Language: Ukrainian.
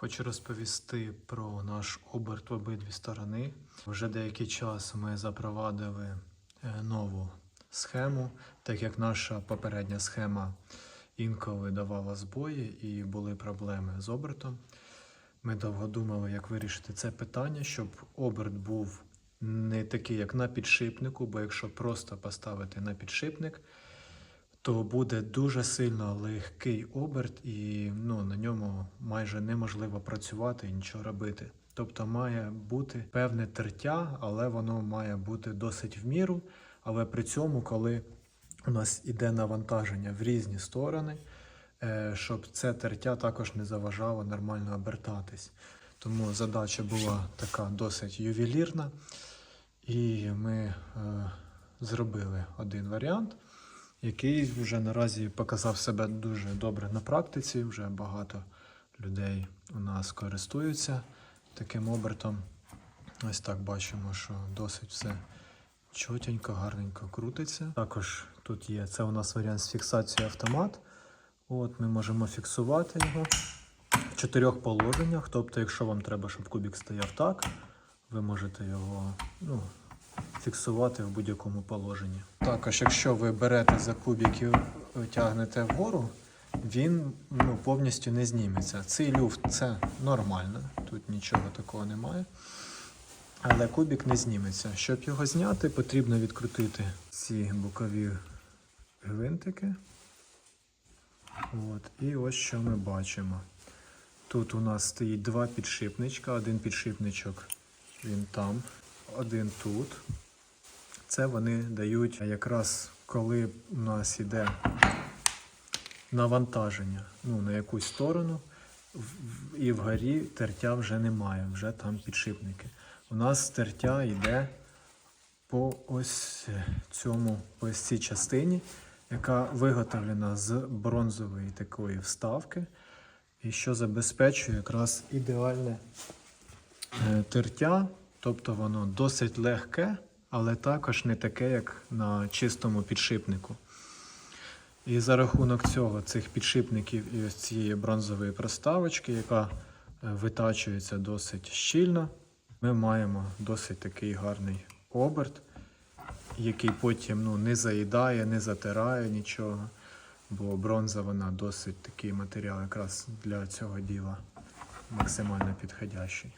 Хочу розповісти про наш оберт в обидві сторони. Вже деякий час ми запровадили е, нову схему, так як наша попередня схема інколи давала збої і були проблеми з обертом. Ми довго думали, як вирішити це питання, щоб оберт був не такий, як на підшипнику, бо якщо просто поставити на підшипник, то буде дуже сильно легкий оберт, і ну, на ньому майже неможливо працювати і нічого робити. Тобто має бути певне тертя, але воно має бути досить в міру. Але при цьому, коли у нас іде навантаження в різні сторони, е, щоб це тертя також не заважало нормально обертатись. Тому задача була така досить ювелірна, і ми е, зробили один варіант який вже наразі показав себе дуже добре на практиці. Вже багато людей у нас користуються таким обертом. Ось так бачимо, що досить все чотенько, гарненько крутиться. Також тут є це у нас варіант з фіксацією автомат. От Ми можемо фіксувати його в чотирьох положеннях. Тобто, якщо вам треба, щоб кубік стояв так, ви можете його ну, фіксувати в будь-якому положенні. Також, якщо ви берете за кубик і тягнете вгору, він ну, повністю не зніметься. Цей люфт це нормально, тут нічого такого немає. Але кубик не зніметься. Щоб його зняти, потрібно відкрутити ці бокові гвинтики. От. І ось що ми бачимо. Тут у нас стоїть два підшипничка. Один підшипничок він там, один тут. Це вони дають якраз коли у нас йде навантаження ну, на якусь сторону, і вгорі тертя вже немає, вже там підшипники. У нас тертя йде по ось цьому, по ось цій частині, яка виготовлена з бронзової такої вставки, і що забезпечує якраз ідеальне е, тертя, тобто воно досить легке, але також не таке, як на чистому підшипнику. І за рахунок цього, цих підшипників і ось цієї бронзової проставочки, яка е, витачується досить щільно, ми маємо досить такий гарний оберт, який потім ну, не заїдає, не затирає нічого. Бо бронза вона досить такий матеріал якраз для цього діла максимально підходящий.